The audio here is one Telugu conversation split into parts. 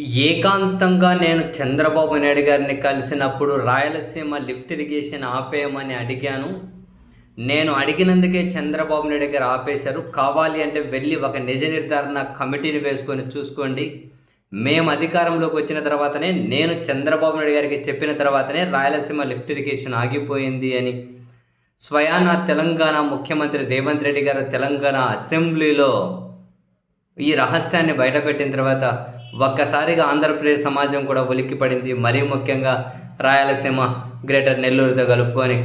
ఏకాంతంగా నేను చంద్రబాబు నాయుడు గారిని కలిసినప్పుడు రాయలసీమ లిఫ్ట్ ఇరిగేషన్ ఆపేయమని అడిగాను. నేను అడిగినందుకే చంద్రబాబు నాయుడు గారు ఆపేశారు. కావాలి అంటే వెళ్ళి ఒక నిజ నిర్ధారణ కమిటీని వేసుకొని చూసుకోండి. మేము అధికారంలోకి వచ్చిన తర్వాతనే నేను చంద్రబాబు నాయుడు గారికి చెప్పిన తర్వాతనే రాయలసీమ లిఫ్ట్ ఇరిగేషన్ ఆగిపోయింది అని. స్వయాన తెలంగాణ ముఖ్యమంత్రి రేవంత్ రెడ్డి గారు తెలంగాణ అసెంబ్లీలో ఈ రహస్యాన్ని బయటపెట్టిన తర్వాత ఒక్కసారిగా ఆంధ్రప్రదేశ్ సమాజం కూడా ఉలిక్కిపడింది. మరీ ముఖ్యంగా రాయలసీమ గ్రేటర్ నెల్లూరుతో కలుపుకొని.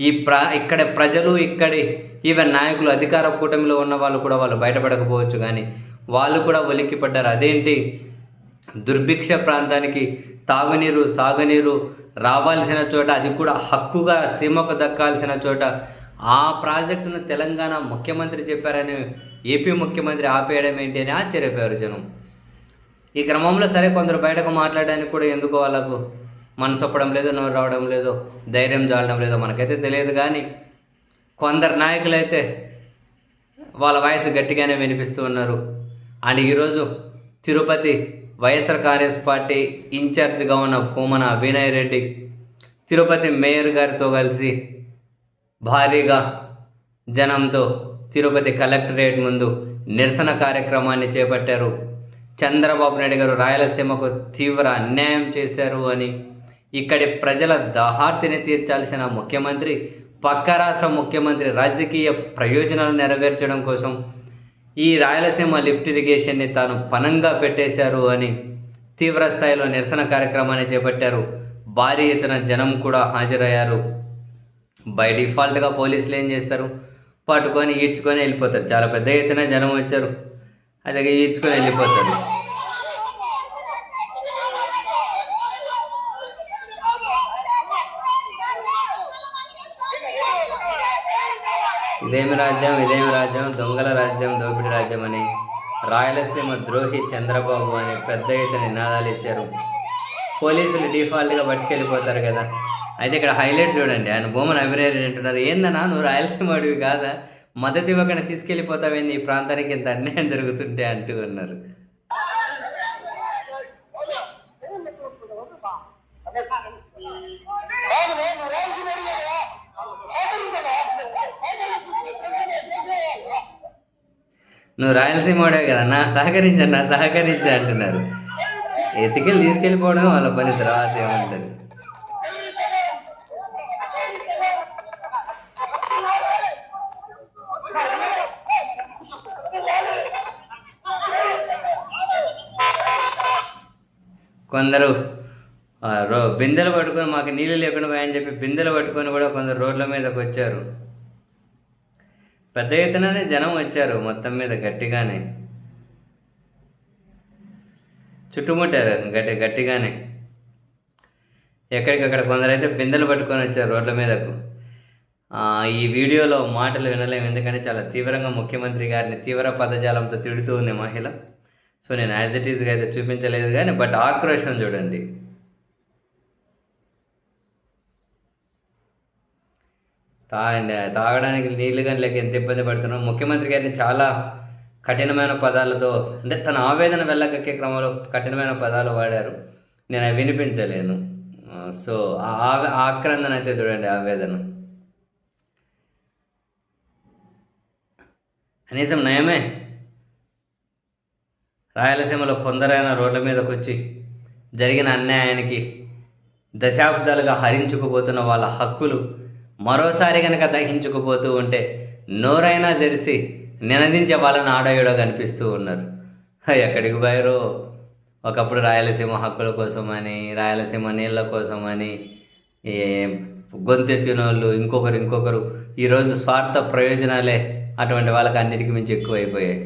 ఈ ప్ర ఇక్కడ ప్రజలు ఇక్కడి ఈవెన్ నాయకులు అధికార కూటమిలో ఉన్న వాళ్ళు కూడా వాళ్ళు బయటపడకపోవచ్చు కానీ వాళ్ళు కూడా ఉలిక్కిపడ్డారు. అదేంటి? దుర్భిక్ష ప్రాంతానికి తాగునీరు సాగునీరు రావాల్సిన చోట అది కూడా హక్కుగా సీమకు దక్కాల్సిన చోట. ఆ ప్రాజెక్టును తెలంగాణ ముఖ్యమంత్రి చెప్పారని ఏపీ ముఖ్యమంత్రి ఆపేయడం ఏంటి అని ఆశ్చర్యపోయారు జనం. ఈ క్రమంలో సరే కొందరు బయటకు మాట్లాడడానికి కూడా ఎందుకు వాళ్ళకు మనసు ఒప్పడం లేదో నోరు రావడం లేదో ధైర్యం చాలడం లేదో మనకైతే తెలియదు కానీ కొందరు నాయకులైతే వాళ్ళ వాయిస్ గట్టిగానే వినిపిస్తూ ఉన్నారు. అండ్ ఈరోజు తిరుపతి వైఎస్ఆర్ కాంగ్రెస్ పార్టీ ఇన్ఛార్జ్గా ఉన్న పూమన అభినయ్ రెడ్డి తిరుపతి మేయర్ గారితో కలిసి భారీగా జనంతో తిరుపతి కలెక్టరేట్ ముందు నిరసన కార్యక్రమాన్ని చేపట్టారు. చంద్రబాబు నాయుడు గారు రాయలసీమకు తీవ్ర అన్యాయం చేశారు అని ఇక్కడి ప్రజల దాహార్తిని తీర్చాల్సిన ముఖ్యమంత్రి పక్క రాష్ట్ర ముఖ్యమంత్రి రాజకీయ ప్రయోజనాలు నెరవేర్చడం కోసం ఈ రాయలసీమ లిఫ్ట్ ఇరిగేషన్ని తాను పనంగా పెట్టేశారు అని తీవ్ర స్థాయిలో నిరసన కార్యక్రమాన్ని చేపట్టారు. భారీ ఎత్తున జనం కూడా హాజరయ్యారు. బై డిఫాల్ట్గా పోలీసులు ఏం చేస్తారు? పట్టుకొని ఈడ్చుకొని వెళ్ళిపోతారు. చాలా పెద్ద ఎత్తున జనం వచ్చారు. అదే ఈడ్చుకొని వెళ్ళిపోతారు. ఇదేమి రాజ్యం ఇదేమి రాజ్యం? దొంగల రాజ్యం దోపిడి రాజ్యం అని రాయలసీమ ద్రోహి చంద్రబాబు అని పెద్ద ఎత్తున నినాదాలు ఇచ్చారు. పోలీసులు డిఫాల్ట్గా పట్టుకెళ్ళిపోతారు కదా. అయితే ఇక్కడ హైలైట్ చూడండి ఆయన భూమన్ అభినయ్ అంటున్నారు ఏందన్నా నువ్వు రాయలసీమ అడివి కాదా? మద్దతు ఇవ్వకుండా తీసుకెళ్ళిపోతావేంది? ఈ ప్రాంతానికి ఇంత అన్యాయం జరుగుతుంటే అంటూ ఉన్నారు నువ్వు రాయలసీమ వాడే కదా నా సహకరించన్నా సహకరించా అంటున్నారు. ఎతికెళ్ళి తీసుకెళ్ళిపోవడం వాళ్ళ పని తర్వాత ఏముంటుంది? కొందరు రో బిందెలు పట్టుకొని మాకు నీళ్ళు లేకుండా పోయని చెప్పి బిందెలు పట్టుకొని కూడా కొందరు రోడ్ల మీదకి వచ్చారు. పెద్ద ఎత్తుననే జనం వచ్చారు మొత్తం మీద గట్టిగానే. చుట్టుముట్టారు గట్టి గట్టిగానే. ఎక్కడికక్కడ కొందరైతే బిందెలు పట్టుకొని వచ్చారు రోడ్ల మీదకు. ఈ వీడియోలో మాటలు వినలేము ఎందుకంటే చాలా తీవ్రంగా ముఖ్యమంత్రి గారిని తీవ్ర పదజాలంతో తిడుతూ ఉంది మహిళ. సో నేను యాజ్ ఇట్ ఈజ్గా అయితే చూపించలేదు కానీ బట్ ఆక్రోషం చూడండి. తా తాగడానికి నీళ్ళు కానీ లేక ఎంత ఇబ్బంది పడుతున్నాం ముఖ్యమంత్రి గారిని చాలా కఠినమైన పదాలతో అంటే తన ఆవేదన వెళ్ళగక్కే క్రమంలో కఠినమైన పదాలు వాడారు. నేను అవి వినిపించలేను. సో ఆ ఆవే- ఆ ఆక్రందన అయితే చూడండి ఆవేదన. కనీసం నయమే రాయలసీమలో కొందరైన రోడ్ల మీదకి వచ్చి జరిగిన అన్యాయానికి దశాబ్దాలుగా హరించుకుపోతున్న వాళ్ళ హక్కులు మరోసారి కనుక దహించుకుపోతూ ఉంటే నోరైనా తెరిసి నినదించే వాళ్ళని ఆడయోడో కనిపిస్తూ ఉన్నారు. ఎక్కడికి పోయారో? ఒకప్పుడు రాయలసీమ హక్కుల కోసమని రాయలసీమ నీళ్ళ కోసమని ఏ గొంతెత్తిన వాళ్ళు ఇంకొకరు ఇంకొకరు ఈరోజు స్వార్థ ప్రయోజనాలే అటువంటి వాళ్ళకి అన్నిటికీ మించి ఎక్కువైపోయాయి.